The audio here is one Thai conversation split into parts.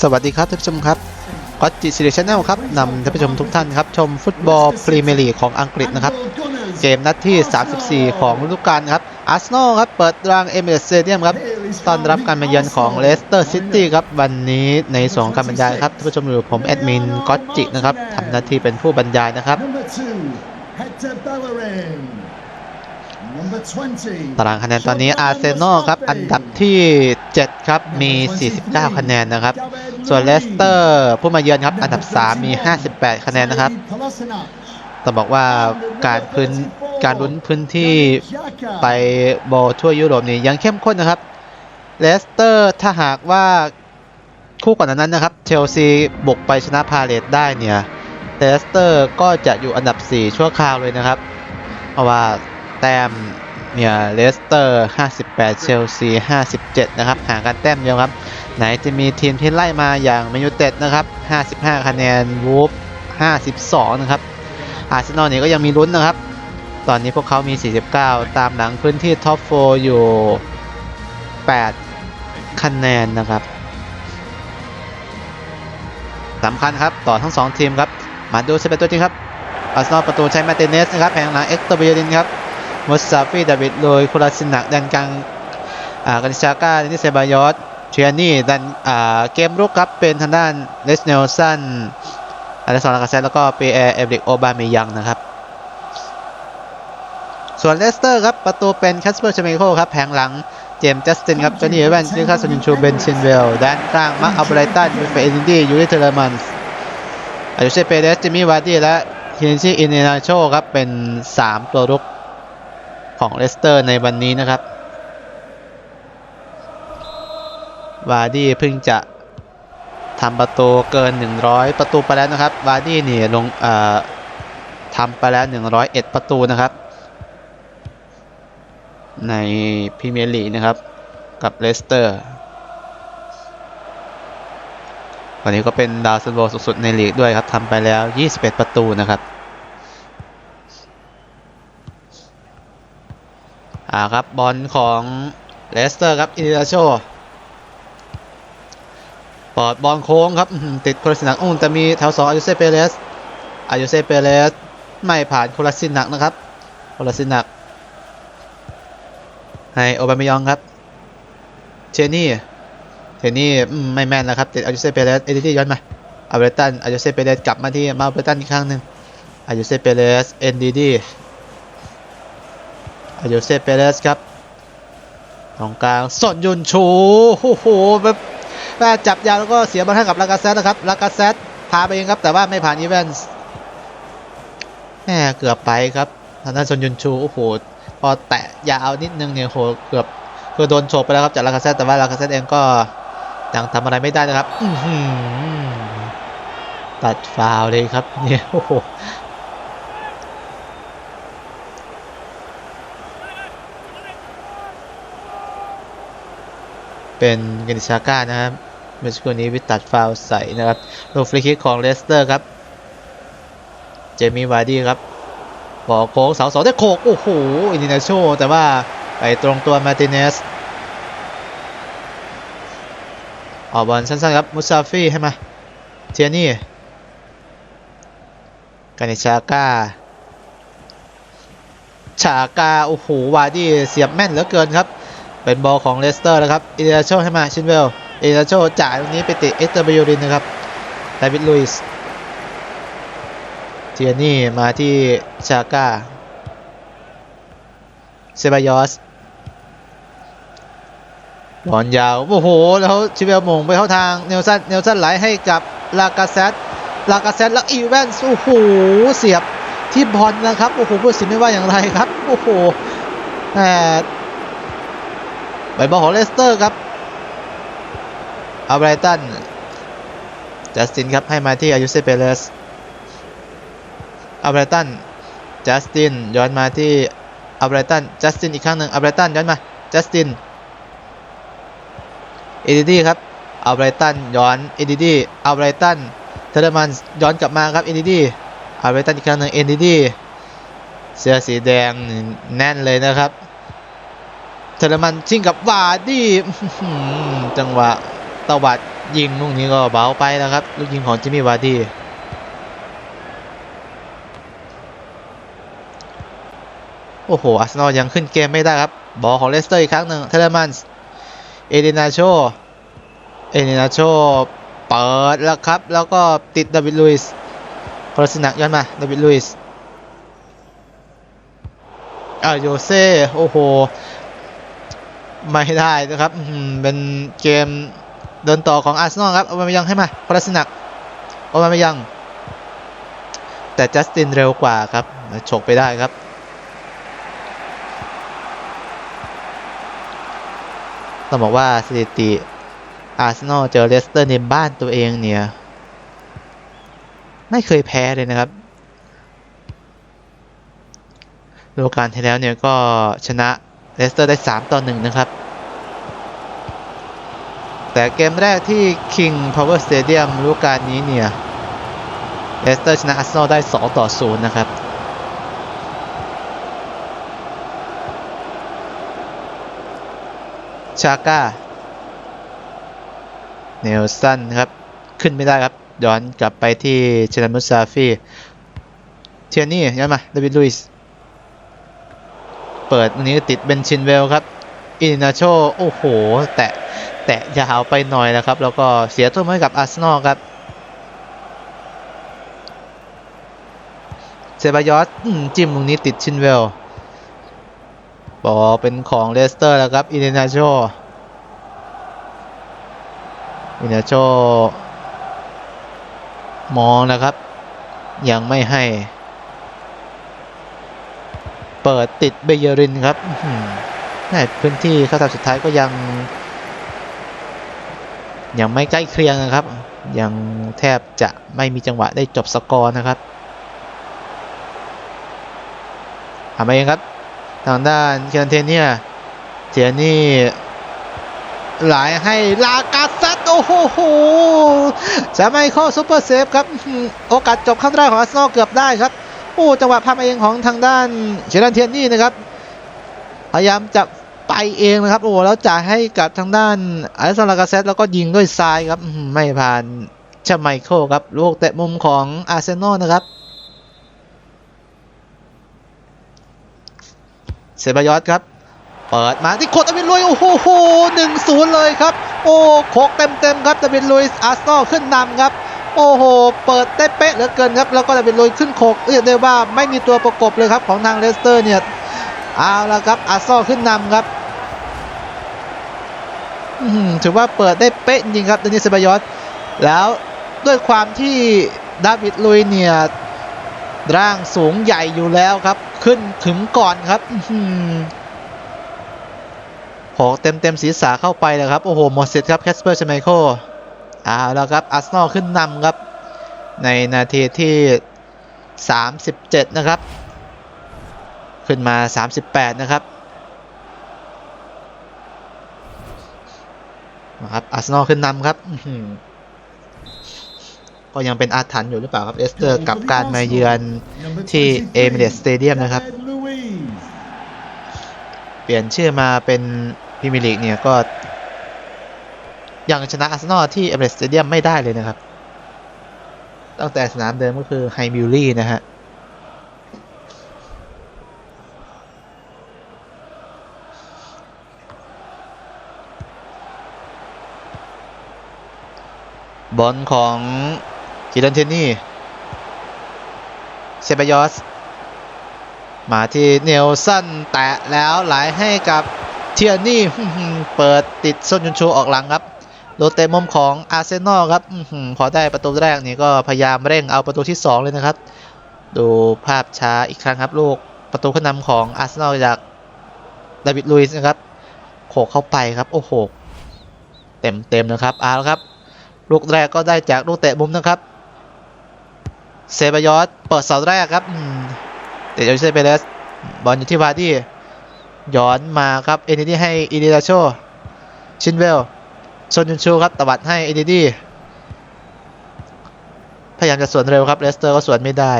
สวัสดีครับท่านผู้ชมครับก็จิซีรีชแนลครับนำท่านผู้ชมทุกท่านครับ ชมฟุตบอลพรีเมียร์ลีกของอังกฤษนะครับ เกมนัดที่ 34 ของฤดูกาลครับอาร์เซนอลครับ เปิดรางเอเมเรตสเตเดียมครับต้อนรับการมาเยือนของเลสเตอร์ซิตี้ครับ วันนี้ในสองการบรรยายครับท่านผู้ชมอยู่ผมแอดมินก็จินะครับทำหน้าที่เป็นผู้บรรยายนะครับ ตารางคะแนนตอนนี้อาร์เซนอลครับ อันดับที่ 7 ครับ มี 49 คะแนนนะครับ ส่วนเลสเตอร์ผู้มาเยือนครับ อันดับ 3 มี 58 คะแนนนะครับต้องบอกว่าการพื้นการลุ้นพื้นที่ไปบอลทั่วยุโรปนี่ยังเข้มข้นนะครับเลสเตอร์ถ้าหากว่าคู่ก่อนหน้านั้นนะครับเชลซีบุกไปชนะพาเลตได้เนี่ยเลสเตอร์ก็จะอยู่อันดับ 4 ชั่วคราวเลยนะครับ เพราะว่าแต้ม เนี่ยเลสเตอร์ 58 เชลซี 57 นะครับห่างกันแต้มเดียวครับ ไหนจะมีทีมที่ไล่มาอย่างแมนยูเต็ดนะครับ 55 คะแนนวูฟ52 นะครับ อาร์เซนอลเนี่ยก็ยังมีลุ้นนะครับ ตอนนี้พวกเขามี 49 ตามหลังพื้นที่ท็อป4อยู่ 8 คะแนนนะครับสำคัญครับ ต่อทั้ง 2 ทีมครับ มาดูสเปนตัวจริงครับอาร์เซนอลประตูใช้มาร์ติเนสนะครับแผงหลังเอ็กโตเบียดินครับ มุสซาฟีดาวิดโรยคุราซินักแดนกลางอ่ากานิชาก้าเดนิสเซบายอสเชียนี่ดันอ่าเกมรุกครับเป็นทางด้านเลสเนลสันอเลสซอนลากาเซตแล้วก็เปแอร์เอริกโอบาเมยังนะครับ ส่วนเลสเตอร์ครับประตูเป็นแคสเปอร์ชเมโคครับแผงหลังเจมส์จัสตินครับจอห์นนี่เอแวนซ์ลิคาสนินชูเบนชินเวลด้านกลางมาร์คอัลเบรตันวิฟเฟเอลินดี้ยูริเทเลมันส์อายุเซเปเดสจิมมี่วาร์ดี้และฮินชิอินเนนาโชครับเป็น 3 ตัวรุก ของเลสเตอร์ในวันนี้นะครับ วาร์ดี้เพิ่งจะทำประตูเกิน 100 ประตูไปแล้วนะครับ วาร์ดี้นี่ลงทำไปแล้ว 101 ประตูนะครับ ในพรีเมียร์ลีกนะครับ กับเลสเตอร์วันนี้ก็เป็นดาวซันโวสุดในลีกด้วยครับทำไปแล้ว 21 ประตูนะครับ อ่าครับบอลของเลสเตอร์ครับอินิาโชปอดบอลโค้งครับติดโคลาสินักอุ้มแต่มีแถวสองอายุเซเปเรสอายุเซเปเรสไม่ผ่านโคลาสินักนะครับโคลาสินักให้โอบามายองครับเชนี่เทนี่ไม่แม่นแล้วครับติดอายุเซเปเรสเอดิตี้ย้อนมาอาเบรตันอายุเซเปเรสกลับมาที่มาเบรตันอีกครั้งหนึ่งอายุเซเปเรสเอ็นดีดี อายุเซเปเรสครับตรงกลางสดยุนชูโอ้โหแบบแม่จับยาวแล้วก็เสียบอลให้กับลากาเซตนะครับลากาเซตพาไปเองครับ แต่ว่าไม่ผ่านอีเวนส์แม่เกือบไปครับทางด้านซนยุนชูโอ้โหพอแตะยาวนิดนึงเนี่ยโหเกือบคือโดนโฉบไปแล้วครับจากลากาเซตแต่ว่าลากาเซตเองก็ยังทำอะไรไม่ได้นะครับตัดฟาวเลยครับเนี่ยโอ้โห เป็นเกนิชาก้านะครับเมื่อสักครู่นี้วิตัดฟาวใส่นะครับลูกฟรีคิกของเลสเตอร์ครับ เจมี่วาร์ดี้ครับบอลโค้งเสาสองได้โขกโอ้โหอินดินาโชแต่ว่าไปตรงตัวมาร์ติเนสออกบอลสั้นๆครับมุซาฟี่ให้มาเทียนี่กานิชาก้าชากาโอ้โหวาดี้เสียบแม่นเหลือเกินครับ เป็นบอลของเลสเตอร์แล้วครับอิเดโชให้มาชินเวลอิเดโชจ่ายตรงนี้ไปติดเอสเตอร์เบโยรินนะครับดาวิดลุยส์เทียนี่มาที่ชาก้าเซบายอสบอลยาว โอ้โห แล้วชิเวลมงไปเข้าทางเนลสันเนลสันไหลให้กับลากาเซตลากาเซตแล้วอีแวนส์โอ้โห เสียบที่บอลนะครับ โอ้โหผู้ตัดสินไม่ว่าอย่างไรครับ โอ้โหแต่ ใบบอลของเลสเตอร์ครับอัลไบรตันจัสตินครับให้มาที่อายุเซเปเรสอัลไบรตันจัสตินย้อนมาที่อัลไบรตันจัสตินอีกครั้งหนึ่งอัลไบรตันย้อนมาจัสตินเอดิดี้ครับอัลไบรตันย้อนเอดิดี้อัลไบรตันเทเลมันย้อนกลับมาครับเอดิดี้อัลไบรตันอีกครั้งหนึ่งเอดิดี้เสื้อสีแดงแน่นเลยนะครับ เทเลมันชิงกับวาร์ดี้จังหวะตวัดยิงลูกนี้ก็เบาไปนะครับ ลูกยิงของจิมมี่วาร์ดี้โอ้โหอาร์เซนอลยังขึ้นเกมไม่ได้ครับ บอลของเลสเตอร์อีกครั้งหนึ่งเทเลมันส์เอเดนาโชเอเดนาโชเปิดแล้วครับ แล้วก็ติดดาวิดลุยส์พลสนักย้อนมาดาวิดลุยส์อ่าโยเซ่โอ้โห ไม่ได้นะครับเป็นเกมเดินต่อของอาร์เซนอลครับเอามายังให้มาพลสนักเอามายัง แต่จัสตินเร็วกว่าครับฉกไปได้ครับต้องบอกว่าสถิติอาร์เซนอลเจอเลสเตอร์ในบ้านตัวเองเนี่ย ไม่เคยแพ้เลยนะครับฤดูกาลที่แล้วเนี่ยก็ชนะ เลสเตอร์ได้ 3 ต่อ 1 นะครับ แต่เกมแรกที่ King Power Stadium ฤดูกาลนี้เนี่ยเลสเตอร์ชนะอาร์เซนอลได้ 2 ต่อ 0 นะครับชาก้าเนลสันครับ ขึ้นไม่ได้ครับย้อนกลับไปที่เชนันมุซาฟีเทียนี่ย้อนมาเดวิดลุยส์ เปิดตรงนี้ติดเบนชินเวลครับอินนาโชโอ้โห แตะแตะยาวไปหน่อยนะครับ แล้วก็เสียตัวให้กับอาร์เซนอลครับเซบายอสจิ้มตรงนี้ติดชินเวลบอเป็นของเลสเตอร์แล้วครับอินนาโชอินนาโชมองนะครับ ยังไม่ให้ เปิดติดเบเยรินครับอื้อหือแม่พื้นที่เข้าทำสุดท้ายก็ยัง ยังไม่ใกล้เคียงนะครับ ยังแทบจะไม่มีจังหวะได้จบสกอร์นะครับทำไปเองครับ ทางด้านเคนเทนเนี่ยเทียนี่หลายให้ลากาซัตโอ้โหจะไม่เข้าซุปเปอร์เซฟครับ โอกาสจบครั้งแรกของอาร์เซนอลเกือบได้ครับ โอ้จังหวะพามาเองของทางด้านเชลันเทียนนี่นะครับ พยายามจะไปเองนะครับ โอ้แล้วจ่ายให้กับทางด้านอาร์เซนอลากาเซตแล้วก็ยิงด้วยซ้ายครับไม่ผ่านชาไมเคิลครับลูกเตะมุมของอาร์เซนอลนะครับเซบายอสครับ เปิดมาที่โคตรดวินลุยโอ้โหหนึ่งศูนย์เลยครับ โอ้โคกเต็มเต็มครับดาวินลุยอาร์เซนอลขึ้นนำครับ โอ้โห เปิดได้เป๊ะเหลือเกินครับ แล้วก็ดาวินลุยขึ้นโคกเรียกได้ว่าไม่มีตัวประกบเลยครับของทางเลสเตอร์เนี่ย เอาละครับอาร์ซอขึ้นนำครับถือว่าเปิดได้เป๊ะจริงครับเดนิสเซบายอสแล้วด้วยความที่ดาวิดลุยเนี่ยร่างสูงใหญ่อยู่แล้วครับ ขึ้นถึงก่อนครับอื้อหือโหเต็มเต็มๆศีรษะเข้าไปเลยครับ โอ้โห หมดสิทธิ์ครับแคสเปอร์ชไมโคล เอาแล้วครับอาร์เซนอลขึ้นนำครับ ในนาทีที่ 37 นะครับ ขึ้นมา 38 นะครับนะครับอาร์เซนอลขึ้นนำครับก็ยังเป็นอาถรรพ์อยู่หรือเปล่าครับ เอสเตอร์กับการมาเยือนที่ Emirates Stadium นะครับ เปลี่ยนชื่อมาเป็นพรีเมียร์ลีกเนี่ยก็ ยังชนะอาร์เซนอลที่เอเมเรสเตเดียมไม่ได้เลยนะครับ ตั้งแต่สนามเดิมก็คือไฮมิลลี่นะฮะบอลของจิรันเทนนี่เซบายอส มาที่เนลสันแตะแล้วไหลให้กับเทียนี่เปิดติดส้นยุนชูออกหลังครับ โดนเตะมุมของอาร์เซนอลครับอพอได้ประตูแรกนี่ก็พยายามเร่งเอาประตูที่ 2 เลยนะครับ ดูภาพช้าอีกครั้งครับลูกประตูขึ้นนำของอาร์เซนอลจากดาวิดลุยส์นะครับโขกเข้าไปครับ โอ้โห เต็มเต็มนะครับเอาละครับ ลูกแรกก็ได้จากลูกเตะมุมนะครับ เซบายอสเปิดเสาแรกครับเตะโยเซเปเรสบอลอยู่ที่วาร์ดี้ย้อนมาครับ เอเนดี้ให้อีเดราโชชินเวล ชนยุนชูครับตวัดให้เอเนดี้พยายามจะสวนเร็วครับเลสเตอร์ก็สวนไม่ได้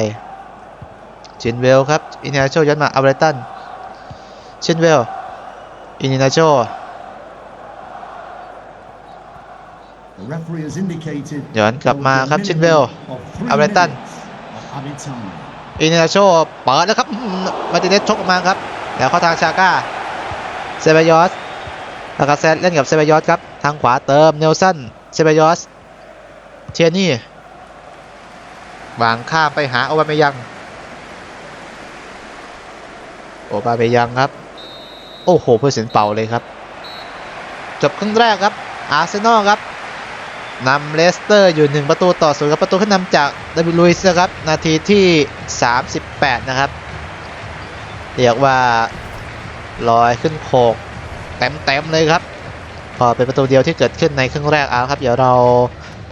ชินเวลครับอินเดราโชย้อนมาอัลเบรตัน ชินเวล อินเดราโช The referee has indicated ย้อนกลับมาครับ there ชิน will เว be a ล minimum of three อับไรตัน minutes of added time. อินาโชเปิดแล้วครับอื้อหือมาร์ติเนสชกออกมาครับ แล้วเข้าทางชาก้า เซบายอสลากาเซตเล่นกับเซบายอสครับ ทางขวาเติมเนลสันเซบายอสเทียนี่วางข้ามไปหาโอบาเมยังโอบาเมยังครับ โอ้โหเพื่อเสียนเป่าเลยครับ จบครึ่งแรกครับอาร์เซนอลครับนำเลสเตอร์อยู่ 1 ประตูต่อศูนย์ครับประตูขึ้นนำจากดวิดลุยส์นะครับ นาทีที่ 38 นะครับ เรียกว่าลอยขึ้นโคกเต็มๆเลยครับ พอเป็นประตูเดียวที่เกิดขึ้นในครึ่งแรกเอาครับ เดี๋ยวเรา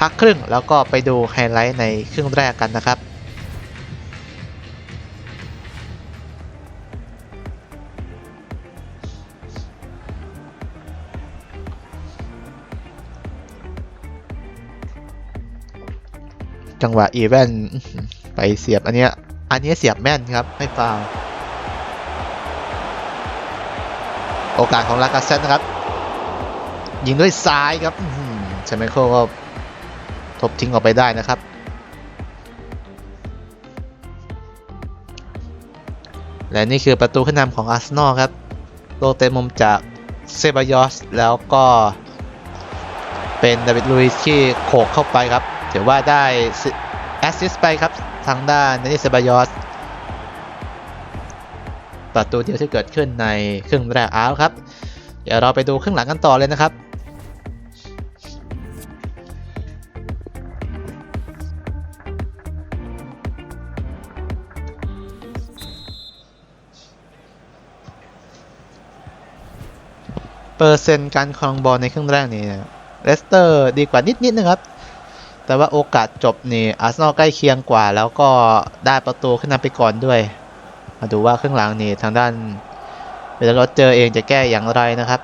พักครึ่งแล้วก็ไปดูไฮไลท์ในครึ่งแรกกันนะครับจังหวะอีเวนไปเสียบอันเนี้ยอันเนี้ยเสียบแม่นครับไม่ฟาวโอกาสของลากาเซตนะครับ ยิงด้วยซ้ายครับอื้อหือเมเคิลก็ทบทิ้งออกไปได้นะครับ และนี่คือประตูขึ้นนำของอาร์เซนอลครับโลเตมุมจากเซบายอสแล้วก็เป็นดาวิดลุยส์ที่โขกเข้าไปครับถือว่าได้แอสซิสไปครับทางด้านนนิสเซบายอสประตูเดียวที่เกิดขึ้นในครึ่งแรกอ้าวครับ เดี๋ยวเราไปดูครึ่งหลังกันต่อเลยนะครับ อร์เซ็นต์การครองบอลในครึ่งแรกนี่เลสเตอร์ดีกว่านิดนิดนะครับ แต่ว่าโอกาสจบนี่อาร์เซนอลใกล้เคียงกว่า แล้วก็ได้ประตูขึ้นนำไปก่อนด้วย มาดูว่าครึ่งหลังนี่ทางด้านเวลาเราเจอเองจะแก้อย่างไรนะครับ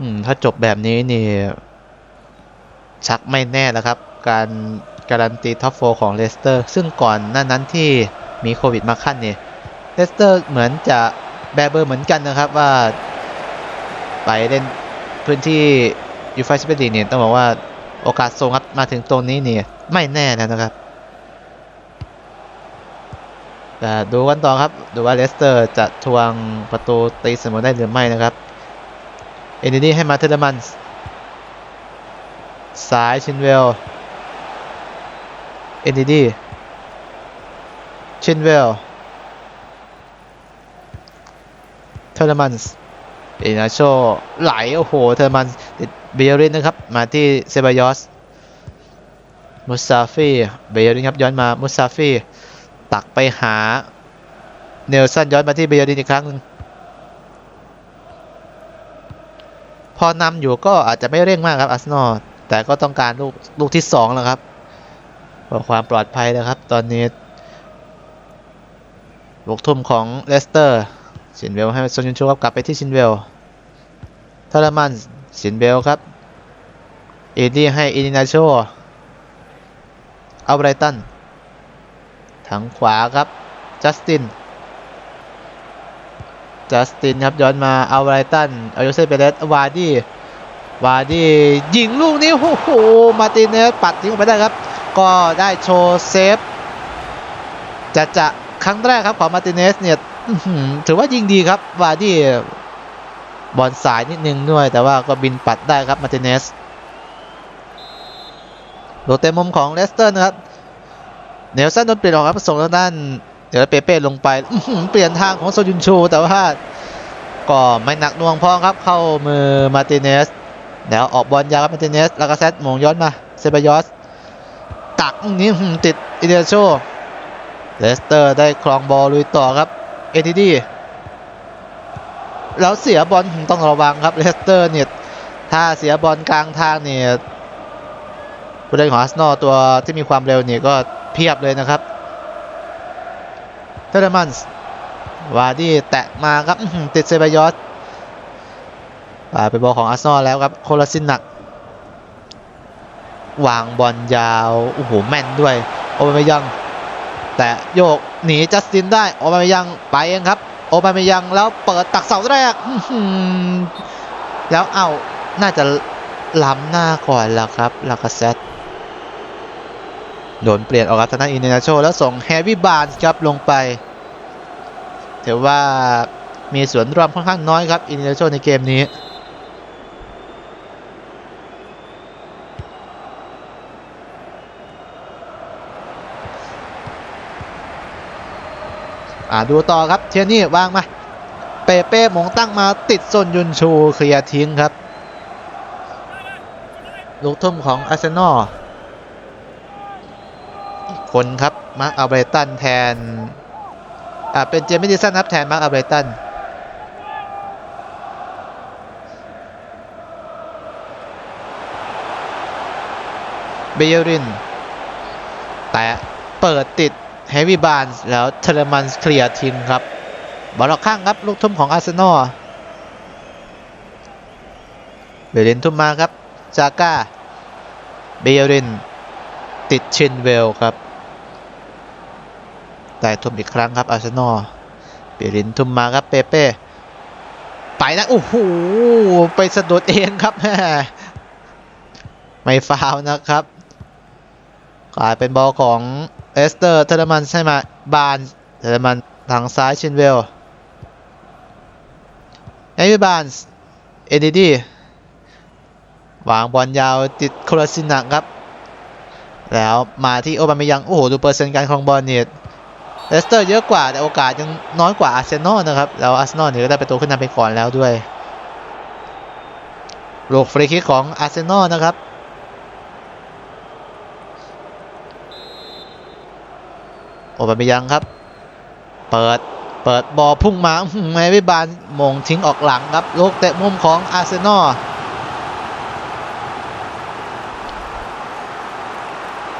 อืมถ้าจบแบบนี้นี่ ชักไม่แน่แล้วครับ การการันตีท็อปโฟของเลสเตอร์ ซึ่งก่อนหน้านั้นที่ มีโควิดมาขั้นเนี่ยเลสเตอร์เหมือนจะแบเบอร์เหมือนกันนะครับว่า ไปเล่นพื้นที่ยูฟ่าแชมเปี้ยนลีกเนี่ยต้องบอกว่าโอกาสสูงครับมาถึงตรงนี้เนี่ยไม่แน่นะครับแต่ดูกันต่อครับดูว่าเลสเตอร์จะทวงประตูตีเสมอได้หรือไม่นะครับ เอ็นดี้ให้มาเทเลมันสายชินเวล เอ็นดี้ ชินเวลเทเลมันส์เอนาโชไหล โอ้โห เทเลมันส์ติดเบยรินนะครับ มาที่เซบายอส มุซาฟีเบยรินครับ ย้อนมา มุซาฟีตักไปหา เนลสันย้อนมาที่เบยรินอีกครั้งหนึ่งพอนำอยู่ก็อาจจะไม่เร่งมากครับอาร์เซนอลแต่ก็ต้องการลูกลูกที่สองแล้วครับเพื่อความปลอดภัยนะครับ ตอนนี้ ลูกทุ่มของเลสเตอร์ชินเวลให้ซนยุนชูครับกลับไปที่ชินเวลเทเลมันชินเวลครับอีดี้ให้อินินาโชเอาไบรตันทางขวาครับจัสตินจัสตินครับย้อนมาเอาไบรตันอาโยเซเปเรสวาดี้วาดี้ยิงลูกนี้โอ้โหมาตินเนสปัดทิ้งออกไปได้ครับ ก็ได้โชว์เซฟจะจะ ครั้งแรกครับของมาติเนสเนี่ยถือว่ายิงดีครับวาดี้บอลสายนิดนึงด้วย แต่ว่าก็บินปัดได้ครับมาติเนสโดเตมมุมของเลสเตอร์นะครับเนลสันโดนเปลี่ยนออกครับส่งทางด้านเดี๋ยวเปเป้ลงไปเปลี่ยนทางของโซยุนชู แต่ว่าก็ไม่หนักหน่วงพอครับ เข้ามือมาติเนสแล้วออกบอลยาวครับมาติเนสแล้วก็แซดหมงย้อนมาเซบายอสตักนี้ติดอิเดียโช เลสเตอร์ได้ครองบอลลุยต่อครับเอทีดีแล้วเสียบอลต้องระวังครับเลสเตอร์เนี่ยถ้าเสียบอลกลางทางเนี่ยผู้เล่นของอาร์เซนอลตัวที่มีความเร็วเนี่ยก็เพียบเลยนะครับเทเลมันส์วาร์ดี้แตะมาครับติดเซบายอสอ่าเป็นบอลของอาร์เซนอลแล้วครับโคลาซินหนักวางบอลยาวโอ้โหแม่นด้วยโอเมยัง แต่โยกหนีจัสตินได้โอเมยังไปเองครับ โอบาเมยังแล้วเปิดตักเสาแรกแล้วเอาน่าจะล้ำหน้าก่อนล้วครับลากาเซตโดนเปลี่ยนออกครับทางด้าอินเนนาโชแล้วส่งแฮร์รี่บาร์นครับลงไปถือว่ามีส่วนร่วมค่อนข้างน้อยครับอินเนนาโชในเกมนี้ อ่าดูต่อครับเทียนี่วางมาเปเป้หมงตั้งมาติดซนยุนชูเคลียร์ทิ้งครับ ลูกทุ่มของอาร์เซนอลคนครับ มาร์คอัลเบรตันแทน อ่าเป็นเจมี่ดิสันครับแทนมาร์คอัลเบรตันเบเยริน แต่เปิดติด เฮวี่บานแล้วเทเลมันเคลียร์ทิ้งครับ บอลออกข้างครับ ลูกทุ่มของอาร์เซนอลเบเรนทุ่มมาครับจาก้าเบเยริน ติดชินเวลครับได้ทุ่มอีกครั้งครับอาร์เซนอลเบเรนทุ่มมาครับเปเป้ไปนะโอ้โหไปสะดุดเองครับไม่ฟาวนะครับกลายเป็นบอลของ เอสเตอร์เทเลมันใช่ไหมบานเทเลมันทางซ้ายชินเวลเอมิบานเอ็นดีดีวางบอลยาวติดโคลาซินักครับ แล้วมาที่โอบามิยัง โอ้โห ดูเปอร์เซ็นต์การครองบอลเนี่ยเอสเตอร์เยอะกว่าแต่โอกาสยังน้อยกว่าอาร์เซนอลนะครับ แล้วอาร์เซนอลเนี่ยก็ได้ไประตูขึ้นนำไปก่อนแล้วด้วยลูกฟรีคิกของอาร์เซนอลนะครับ โอบามิยังครับ เปิดเปิดบอลพุ่งมาอื้อหือแมวิบานมงทิ้งออกหลังครับลูกเตะมุมของอาร์เซนอล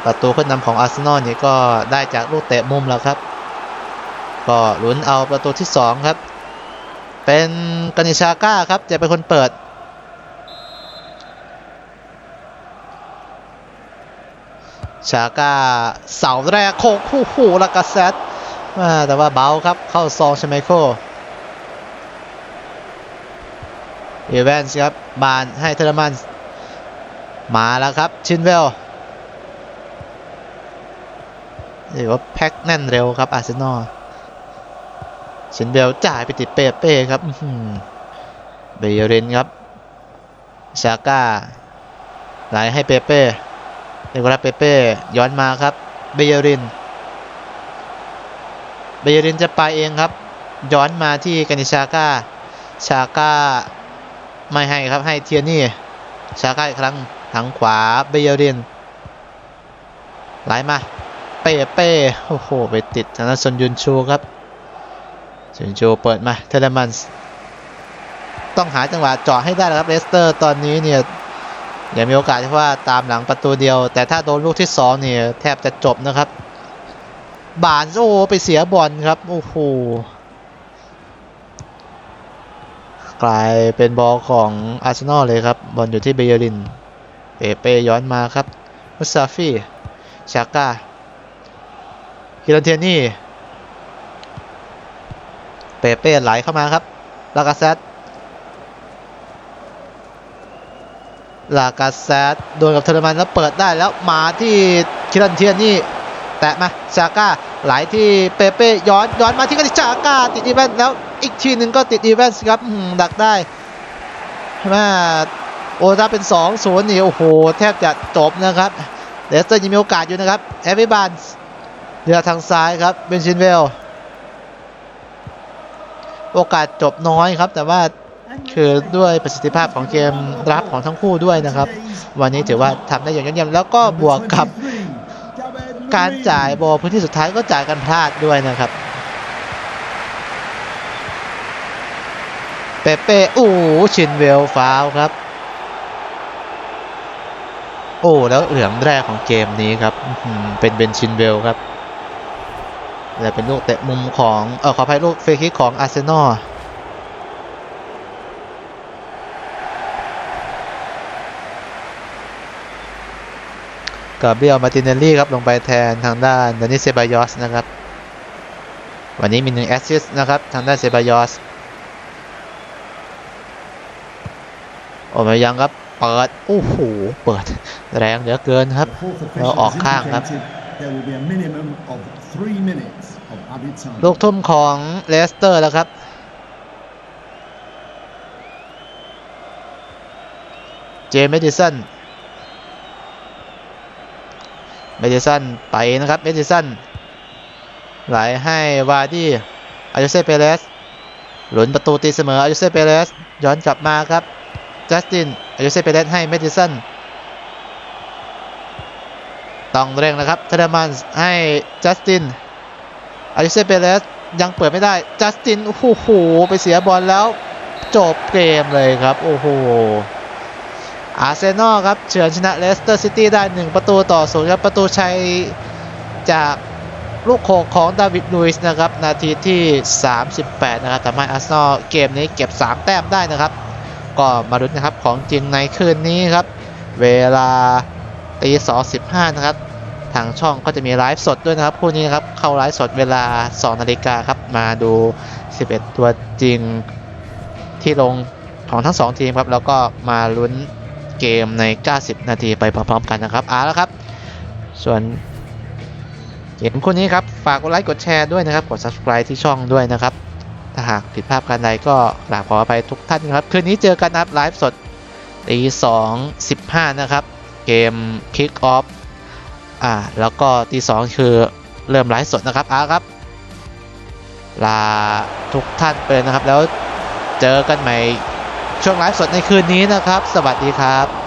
ประตูขึ้นนำของอาร์เซนอลนี่ก็ได้จากลูกเตะมุมแล้วครับ ก็ลุ้นเอาประตูที่ 2 ครับ เป็นกานิชาก้าครับจะเป็นคนเปิด ชาก้าเสาแรกโคคู่หูลากาเซตแต่ว่าเบาครับเข้าซองชไมโคเอเวนส์ครับบานให้เทอร์มันมาแล้วครับชินเวลหรือว่าแพ็คแน่นเร็วครับอาร์เซนอลชินเวลจ่ายไปติดเปเป้ครับเบเยรินครับชาก้าไหลให้เปเป้ นโคลัสเปเป้ย้อนมาครับเบเยริน เบเยรินจะไปเองครับ ย้อนมาที่กานิชาก้า ชาก้าไม่ให้ครับให้เทียนี่ ชาก้าอีกครั้งทางขวาเบเยรินไหลมาเปเป้โอ้โหไปติดทางด้านซนยุนชูครับซนยุนชูเปิดมาเทเลมันส์ต้องหาจังหวะเจาะให้ได้ล้วครับเลสเตอร์ตอนนี้เนี่ย ยังมีโอกาสที่ว่าตามหลังประตูเดียว แต่ถ้าโดนลูกที่สองเนี่ยแทบจะจบนะครับ บานโอ้ไปเสียบอลครับโอ้โหกลายเป็นบอลของอาร์เซนอลเลยครับ บอลอยู่ที่เบเยรินเปเป้ย้อนมาครับมุซาฟี่ชาก้าคิรันเทียนี่ เปเป้ไหลเข้ามาครับลากาเซต ลากาแซดโดนกับเทอร์มันแล้วเปิดได้แล้วมาที่คิรันเทียนนี่แตะมาชาก้าไหลที่เปเป้ย้อนย้อนมาที่กันชาก้าติดอีเวนต์แล้วอีกทีหนึ่งก็ติดอีเวนต์ครับหือดักได้ใช่ไหมโอ้ถ้าเป็น2อศูนย์นี่โอ้โหแทบจะจบนะครับเลสเตอร์ยังมีโอกาสอยู่นะครับแอฟริบานเรือทางซ้ายครับเบนชินเวล โอกาสจบน้อยครับแต่ว่า คือด้วยประสิทธิภาพของเกมรับของทั้งคู่ด้วยนะครับ วันนี้ถือว่าทำได้อย่างยอดเยี่ยมแล้วก็บวกกับการจ่ายบอลพื้นที่สุดท้ายก็จ่ายกันพลาดด้วยนะครับเปเป้โอ้ชินเวลฟาวครับ โอ้แล้วเหลืองแรกของเกมนี้ครับเป็นเบนชินเวลครับและเป็นลูกเตะมุมของเออขออภัยลูกเฟรคิกของอาร์เซนอล กาเบรียลมาติเนลลี่ครับลงไปแทนทางด้านดานิเซบายอสนะครับ วันนี้มีหนึ่งแอสซิสต์นะครับทางด้านเซบายอสโอมายังครับเปิดโอ้โหเปิดแรงเหลือเกินครับ The fourth เรา official ออก has ข้างครับ indicated there will be a minimum of three minutes of added time. ลูกทุ่มของเลสเตอร์แล้วครับเจมส์เมดิสัน เมดิสันไปนะครับเมดิสันไหลให้วาดี้อายุเซเปเรสหลุนประตูตีเสมออายุเซเปเรสย้อนกลับมาครับจัสตินอายุเซเปเรสให้เมดิสันต้องเร่งนะครับเทเลมันให้จัสตินอาริเซเปเรสยังเปิดไม่ได้จัสตินโอ้โหไปเสียบอลแล้วจบเกมเลยครับ โอ้โห อาร์เซนอลครับเฉือนชนะเลสเตอร์ซิตี้ได้ 1 ประตูต่อศูนย์ครับ ประตูชัยจากลูกโขกของดาวิดลุยส์นะครับ นาทีที่ 38 นะครับทำให้อาร์เซนอลเกมนี้เก็บ 3 แต้มได้นะครับ ก็มาลุ้นนะครับของจริงในคืนนี้ครับ เวลาตี2.15นะครับ ทางช่องก็จะมีไลฟ์สดด้วยนะครับคู่นี้นะครับเข้าไลฟ์สดเวลา 2 นาฬิกาครับ มาดู 11 ตัวจริงที่ลงของทั้ง 2 ทีมครับ แล้วก็มาลุ้น เกมใน 90 นาทีไปพร้อมๆกันนะครับเอาละครับ ส่วนเกมคู่นี้ครับ ฝากกดไลค์กดแชร์ด้วยนะครับ กด subscribe ที่ช่องด้วยนะครับ ถ้าหากผิดพลาดการใดก็กราบขออภัยทุกท่านนะครับ คืนนี้เจอกันนะครับไลฟ์สดตี2 15นะครับ เกม Kick Off อ่าแล้วก็ตีสองคือเริ่มไลฟ์สดนะครับอาครับ ลาทุกท่านไปนะครับแล้วเจอกันใหม่ ช่วงไลฟ์สดในคืนนี้นะครับ สวัสดีครับ